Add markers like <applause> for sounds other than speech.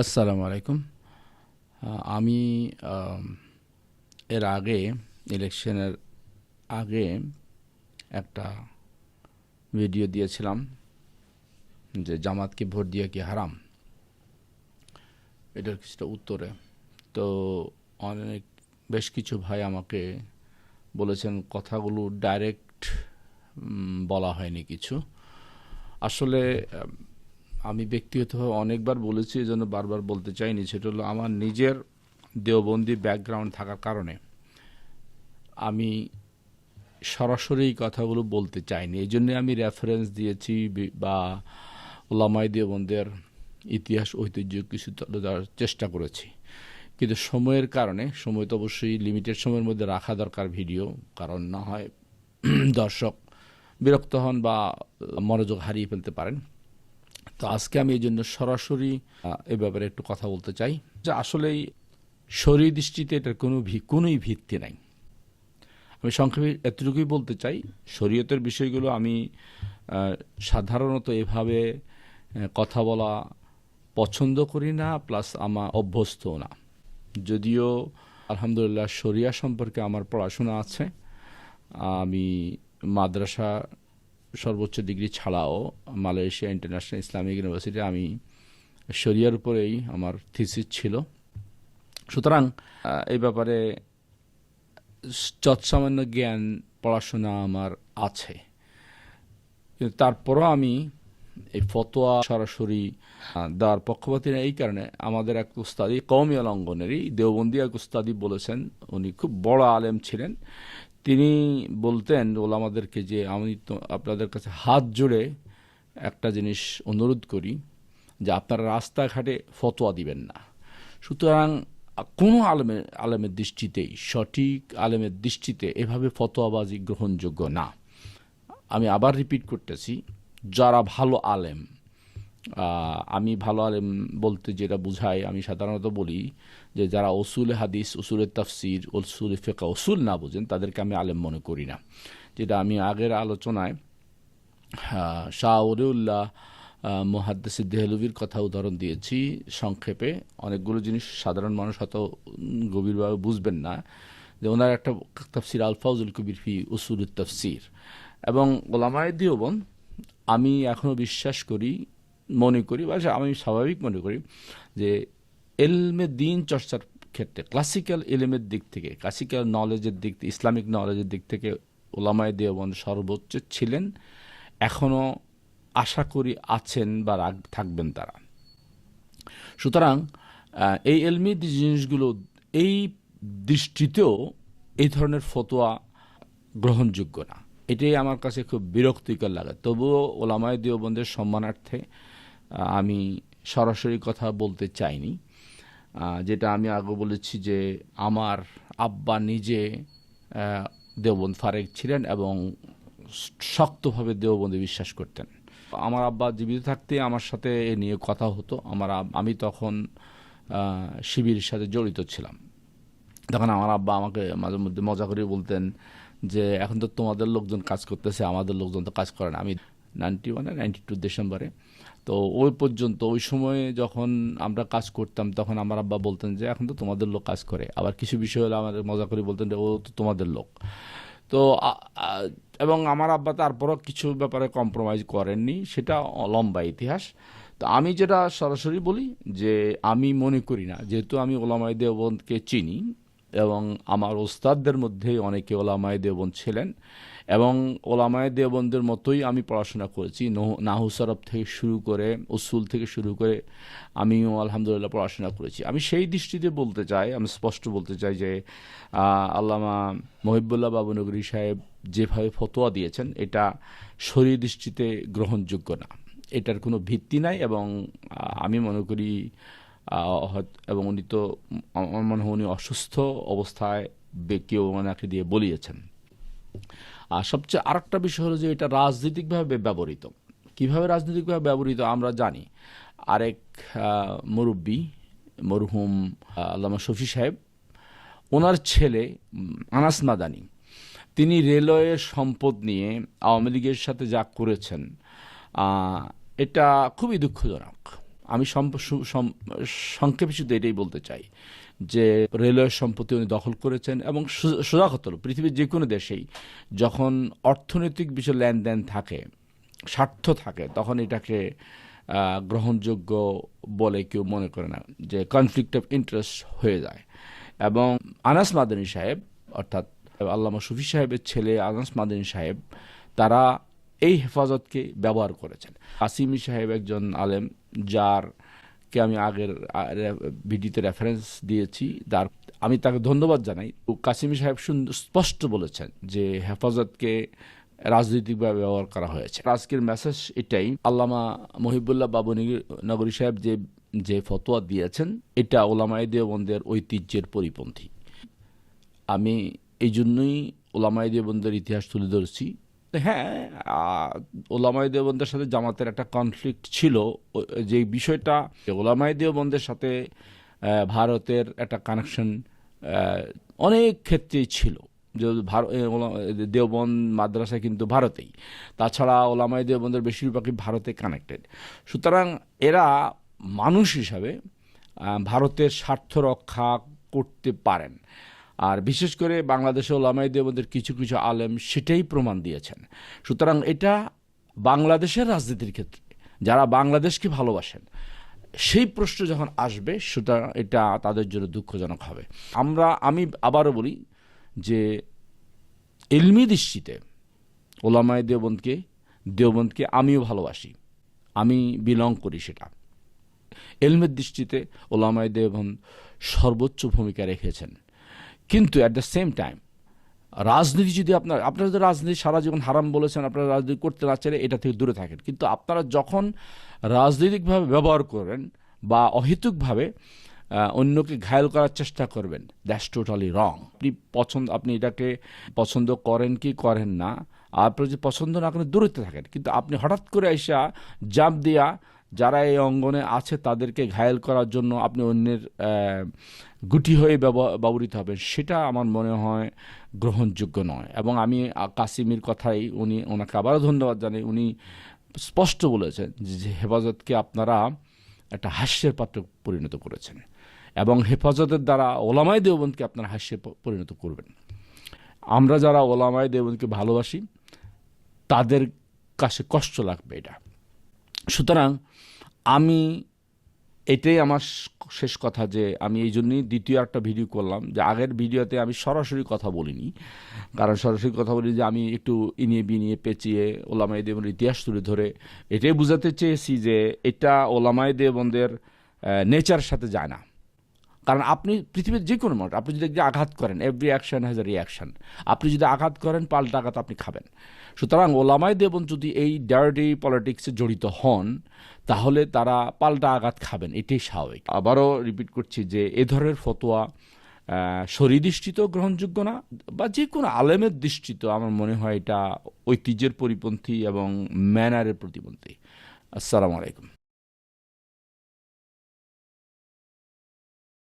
আসসালামু আলাইকুম। আমি এর আগে, ইলেকশনের আগে একটা ভিডিও দিয়েছিলাম যে জামাতকে ভোট দিয়ে কি হারাম? এটার কিছুটা উত্তরে। তো অনেক, বেশ কিছু ভাই আমাকে বলেছেন, কথাগুলো ডাইরেক্ট বলা হয়নি কিছু। আসলে আম, ব্যক্তিগতভাবে অনেকবার বলেছি এই জন্য বারবার বলতে চাইনি। সেটা হলো আমার নিজের দেওবন্দি ব্যাকগ্রাউন্ড থাকার কারণে আমি সরাসরি এই কথাগুলো বলতে চাইনি। এই জন্যে আমি রেফারেন্স দিয়েছি বা ওলামাই দেওবন্দের ইতিহাস ঐতিহ্য কিছু তুলে দেওয়ার চেষ্টা করেছি। কিন্তু সময়ের কারণে সময় তো অবশ্যই লিমিটেড সময়ের মধ্যে রাখা দরকার ভিডিও কারণ না হয় <clears throat> দর্শক বিরক্ত হন বা মনোযোগ হারিয়ে ফেলতে পারেন। তো আজকে আমি এই জন্য সরাসরি এ ব্যাপারে একটু কথা বলতে চাই যে আসলেই শরীর দৃষ্টিতে এটার কোনো কোনোই ভিত্তি নাই। আমি সংক্ষেপে এতটুকুই বলতে চাই, শরীয়তের বিষয়গুলো আমি সাধারণত এভাবে কথা বলা পছন্দ করি না, প্লাস আমার অভ্যস্তও না। যদিও আলহামদুলিল্লাহ শরিয়া সম্পর্কে আমার পড়াশোনা আছে, আমি মাদ্রাসা সর্বোচ্চ ডিগ্রি ছাড়াও মালয়েশিয়া ইন্টারন্যাশনাল ইসলামিক ইউনিভার্সিটি আমি শরিয়ার উপরেই আমার থিসিস ছিল। সুতরাং এই ব্যাপারে যৎসামান্য জ্ঞান, পড়াশোনা আমার আছে। তারপরও আমি এই ফতোয়া সরাসরি দেওয়ার পক্ষপাতী এই কারণে আমাদের এক উস্তাদি কৌমি অঙ্গনেরই দেওবন্দি এক উস্তাদি বলেছেন, উনি খুব বড় আলেম ছিলেন। তিনি বলতেন ওলামাদেরকে যে, আমি তো আপনাদের কাছে হাত জোড়ে একটা জিনিস অনুরোধ করি যে, আপনারা রাস্তাঘাটে ফতোয়া দিবেন না। সুতরাং কোনো আলেমের আলেমের দৃষ্টিতেই, সঠিক আলেমের দৃষ্টিতে এভাবে ফতোয়াবাজি গ্রহণযোগ্য না। আমি আবার রিপিট করতেছি, যারা ভালো আলেম আমি ভালো আলেম বলতে যেটা বুঝাই, আমি সাধারণত বলি যে যারা ওসুল হাদিস ওসুলের তাফসির ওসুল ফেকা ওসুল না বোঝেন, তাদেরকে আমি আলেম মনে করি না। যেটা আমি আগের আলোচনায় শাহ ওলিউল্লাহ মহাদ্দেসি দেহলুবির কথা উদাহরণ দিয়েছি। সংক্ষেপে অনেকগুলো জিনিস সাধারণ মানুষ হয়তো গভীরভাবে বুঝবেন না। যে ওনার একটা তাফসির আলফাউজুল কবির ফি উসুল তাফসির। এবং ওলামায় দিওবন, আমি এখনও বিশ্বাস করি মনে করি বা আমি স্বাভাবিক মনে করি যে এলমে দিন চর্চার ক্ষেত্রে ক্লাসিক্যাল এলেমের দিক থেকে ক্লাসিক্যাল নলেজের দিক থেকে, ইসলামিক নলেজের দিক থেকে ওলামায় দেওবন সর্বোচ্চ ছিলেন এখনও আশা করি আছেন বা রাগ- থাকবেন তারা। সুতরাং এই এলমি জিনিসগুলো এই দৃষ্টিতেও এই ধরনের ফতোয়া গ্রহণযোগ্য না। এটাই আমার কাছে খুব বিরক্তিকর লাগে। তবুও ওলামায় দিওবন্দের সম্মানার্থে আমি সরাসরি কথা বলতে চাইনি। যেটা আমি আগে বলেছি যে আমার আব্বা নিজে দেওবন্দ ফারেক ছিলেন এবং শক্তভাবে দেওবন্দে বিশ্বাস করতেন। আমার আব্বা জীবিত থাকতে আমার সাথে এ নিয়ে কথা হতো। আমার আমি তখন শিবিরের সাথে জড়িত ছিলাম। তখন আমার আব্বা আমাকে মাঝে মধ্যে মজা করে বলতেন যে, এখন তো তোমাদের লোকজন কাজ করতেছে, আমাদের লোকজন তো কাজ করে না। আমি নাইনটি ওয়ানে নাইনটি টু ডিসেম্বরে তো ওই পর্যন্ত, ওই সময়ে যখন আমরা কাজ করতাম, তখন আমার আব্বা বলতেন যে, এখন তো তোমাদের লোক কাজ করে। আবার কিছু বিষয় হলে আমাদের মজা করে বলতেন যে, ও তো তোমাদের লোক। তো এবং আমার আব্বা তারপরও কিছু ব্যাপারে কম্প্রোমাইজ করেননি, সেটা লম্বা ইতিহাস। তো আমি যেটা সরাসরি বলি যে, আমি মনে করি না, যেহেতু আমি ওলামাই দেওবন্দকে চিনি এবং আমার ওস্তাদদের মধ্যে অনেকে ওলামায় দেওবন্দ ছিলেন এবং ওলামায় দেওবন্দের মতোই আমি পড়াশোনা করেছি। নহ- সরফ থেকে শুরু করে, উসুল থেকে শুরু করে আমিও আলহামদুলিল্লাহ পড়াশোনা করেছি। আমি সেই দৃষ্টিতে বলতে চাই, আমি স্পষ্ট বলতে চাই যে আল্লামা মহিবুল্লাহ বাবুনগরী সাহেব যেভাবে ফতোয়া দিয়েছেন, এটা শরীর দৃষ্টিতে গ্রহণযোগ্য না। এটার কোনো ভিত্তি নাই এবং আমি মনে করি এবং উনি তো, আমার মনে হয় উনি অসুস্থ অবস্থায় কেউ ওনাকে দিয়ে বলিয়েছেন। আর সবচেয়ে আরেকটা বিষয় হলো যে এটা রাজনৈতিকভাবে ব্যবহৃত। কীভাবে রাজনৈতিকভাবে ব্যবহৃত আমরা জানি। আরেক মুরব্বী, মরহুম আল্লামা শফি সাহেব, ওনার ছেলে আনাস মাদানি, তিনি রেলওয়ের সম্পদ নিয়ে আওয়ামী লীগের সাথে যা করেছেন এটা খুবই দুঃখজনক। আমি সংক্ষেপে শুধু এটাই বলতে চাই যে রেলওয়ে সম্পত্তি উনি দখল করেছেন এবং সু- সোজা কথা পৃথিবীর যে কোনো দেশেই যখন অর্থনৈতিক বিষয় লেনদেন থাকে, স্বার্থ থাকে, তখন এটাকে গ্রহণযোগ্য বলে কেউ মনে করে না যে কনফ্লিক্ট অফ ইন্টারেস্ট হয়ে যায়। এবং আনাস মাদানী সাহেব, অর্থাৎ আল্লামা শফি সাহেবের ছেলে আনাস মাদানী সাহেব, তারা এই হেফাজতকে ব্যবহার করেছেন। আসিমি সাহেব একজন আলেম, যার কে আমি আগের ভিডিওতে রেফারেন্স দিয়েছি, তার, আমি তাকে ধন্যবাদ জানাই। কাসিমি সাহেব সুন্দর স্পষ্ট বলেছেন যে হেফাজতকে রাজনৈতিকভাবে ব্যবহার করা হয়েছে। আজকের মেসেজ এটাই, আল্লামা মহিবুল্লাহ বাবু নগরী সাহেব যে যে ফতোয়া দিয়েছেন, এটা ওলামাই দেওবন্দের ঐতিহ্যের পরিপন্থী। আমি এই জন্যই ওলামাই দেবন্দের ইতিহাস তুলে ধরছি। হ্যাঁ আহ, ওলামাই দেবন্দের সাথে জামাতের একটা কনফ্লিক্ট ছিল। যে বিষয়টা ওলামাই দেবন্দের সাথে ভারতের একটা কানেকশন অনেক ক্ষেত্রেই ছিল। যে দেওবন্দ মাদ্রাসা কিন্তু ভারতেই। তাছাড়া ওলামাই দেওবন্দের বেশিরভাগই ভারতে কানেক্টেড সুতরাং এরা মানুষ হিসাবে ভারতের স্বার্থ রক্ষা করতে পারেন। আর বিশেষ করে বাংলাদেশে ওলামাই দেবদের কিছু কিছু আলেম সেটাই প্রমাণ দিয়েছেন। সুতরাং এটা বাংলাদেশের রাজনীতির ক্ষেত্রে, যারা বাংলাদেশকে ভালোবাসেন, সেই প্রশ্ন যখন আসবে, সেটা, এটা তাদের জন্য দুঃখজনক হবে। আমরা, আমি আবারও বলি যে এলমি দৃষ্টিতে ওলামায় দেওবন্দকে দেওবন্দকে আমিও ভালোবাসি, আমি বিলং করি সেটা। এলমের দৃষ্টিতে ওলামায় দেবন সর্বোচ্চ ভূমিকা রেখেছেন। কিন্তু অ্যাট দ্য সেম টাইম রাজনীতি যদি আপনার, আপনারা যদি রাজনীতি সারা জীবন হারাম বলেছেন, আপনারা রাজনীতি করতে না চাইলে এটা থেকে দূরে থাকেন। কিন্তু আপনারা যখন রাজনৈতিকভাবে ব্যবহার করেন বা অহেতুকভাবে অন্যকে ঘায়ল করার চেষ্টা করবেন দ্যাটস টোটালি রং আপনি পছন্দ, আপনি এটাকে পছন্দ করেন কি করেন না আপনার যদি পছন্দ না করেন দূরত্বে থাকেন। কিন্তু আপনি হঠাৎ করে এসা জাপ দিয়া যারা এই অঙ্গনে আছে, তাদেরকে ঘায়েল করার জন্য আপনি অন্যের গুটি হয়ে ব্যব- ব্যবহৃত হবেন। সেটা আমার মনে হয় গ্রহণযোগ্য নয়। এবং আমি কাসিমের কথাই উনি, ওনাকে আবারও ধন্যবাদ জানাই। উনি স্পষ্ট বলেছেন যে হেফাজতকে আপনারা একটা হাস্যের পাত্র পরিণত করেছেন। এবং হেফাজতের দ্বারা ওলামাই দেওবন্দকে আপনারা হাস্যে পরিণত করবেন। আমরা যারা ওলামাই দেওবন্দকে ভালোবাসি, তাদের কাছে কষ্ট লাগবে এটা। সুতরাং আমি এটাই আমার শেষ কথা যে আমি এই জন্যই দ্বিতীয় একটা ভিডিও করলাম যে আগের ভিডিওতে আমি সরাসরি কথা বলিনি। কারণ সরাসরি কথা বলি যে আমি একটু ইনিয়ে বিনিয়ে পেঁচিয়ে ওলামাই দেবনের ইতিহাস তুলে ধরে এটাই বোঝাতে চেয়েছি যে এটা ওলামাই দেবনদের নেচার সাথে যায় না। কারণ আপনি পৃথিবীর যে কোনো মানুষ, আপনি যদি আঘাত করেন every action has a reaction আপনি যদি আঘাত করেন, পাল্টা আঘাত আপনি খাবেন। সুতরাং ওলামাই দেবন যদি এই ডায়ারি পলিটিক্সে জড়িত হন, তাহলে তারা পাল্টা আঘাত খাবেন, এটাই স্বাভাবিক। আবারও রিপিট করছি যে এ ধরনের ফতোয়া শরী দৃষ্টিত গ্রহণযোগ্য না, বা যে কোনো আলেমের দৃষ্টিত আমার মনে হয় এটা ঐতিহ্যের পরিপন্থী এবং ম্যানারের প্রতিপন্থী। আসসালামু আলাইকুম।